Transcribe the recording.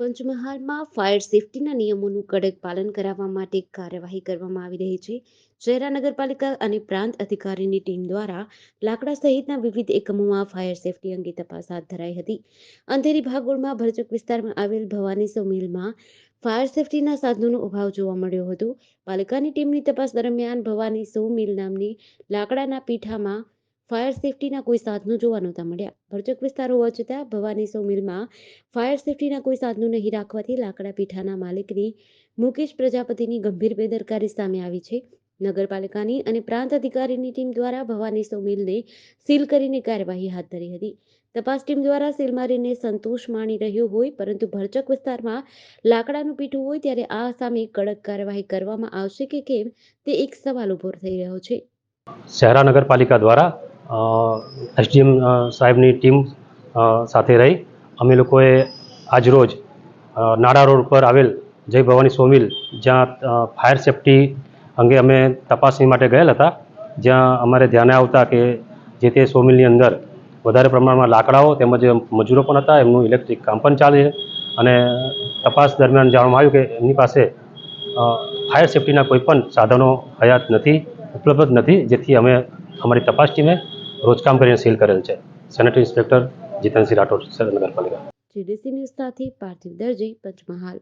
પંચમહાલમાં fire સેફટીના નિયમોનું કડક પાલન કરાવવા માટે કાર્યવાહી કરવામાં આવી રહી છે. શહેરા નગરપાલિકા અને પ્રાંત અધિકારીની ટીમ દ્વારા લાકડા સહિતના વિવિધ એકમોમાં ફાયર સેફટી અંગે તપાસ હાથ ધરાઈ હતી. અંધેરી ભાગોળમાં ભરચક વિસ્તારમાં આવેલ ભવાની સો મિલમાં ફાયર સેફટીના સાધનોનો અભાવ જોવા મળ્યો હતો. પાલિકાની ટીમની તપાસ દરમિયાન ભવાની સો મિલ નામની લાકડાના પીઠામાં ફાયર સેફટીના કોઈ સાધનો જોવા નહોતા મળ્યા. ભરચક વિસ્તાર હોવા છતાં ભવાની સો ફાયર સેફટીના કોઈ સાધનો નહીં રાખવાથી લાકડા પીઠાના માલિકની મુકેશ પ્રજાપતિની ગંભીર બેદરકારી સામે આવી છે. નગરપાલિકાની અને પ્રાંત અધિકારીની ટીમ દ્વારા ભવાની સોમિલને સીલ કરીને કાર્યવાહી હાથ ધરી હતી. તપાસ ટીમ દ્વારા સીલ મારીને સંતોષ માણી રહ્યો હોય, પરંતુ ભરચક વિસ્તારમાં લાકડાનું પીઠું હોય ત્યારે આ સામે કડક કાર્યવાહી કરવામાં આવશે કે કેમ તે એક સવાલ ઊભો થઈ રહ્યો છે. શહેરા નગરપાલિકા દ્વારા એસડીએમ સાહેબની ટીમ સાથે રહી. અમે લોકોએ આજરોજ નાડા રોડ પર આવેલ જય ભવાની સોમિલ, જ્યાં ફાયર સેફટી અંગે અમે તપાસણી માટે ગયેલ હતા. જ્યાં અમારે ધ્યાને આવતા કે જે તે સોમિલની અંદર વધારે પ્રમાણમાં લાકડાઓ તેમજ મજૂરો પણ હતા, એમનું ઇલેક્ટ્રિક કામ પણ ચાલે છે. અને તપાસ દરમિયાન જાણવામાં આવ્યું કે એમની પાસે ફાયર સેફટીના કોઈ પણ સાધનો હયાત નથી, ઉપલબ્ધ નથી, જેથી અમે અમારી તપાસ ટીમે રોજકામ કરીને સીલ કરેલ છે. સેનેટરી ઇન્સ્પેક્ટર જીતનસિંહ રાઠોડ નગરપાલિકા જીડીસી ન્યૂઝ સાથે પાર્થિવ દરજી, પંચમહાલ.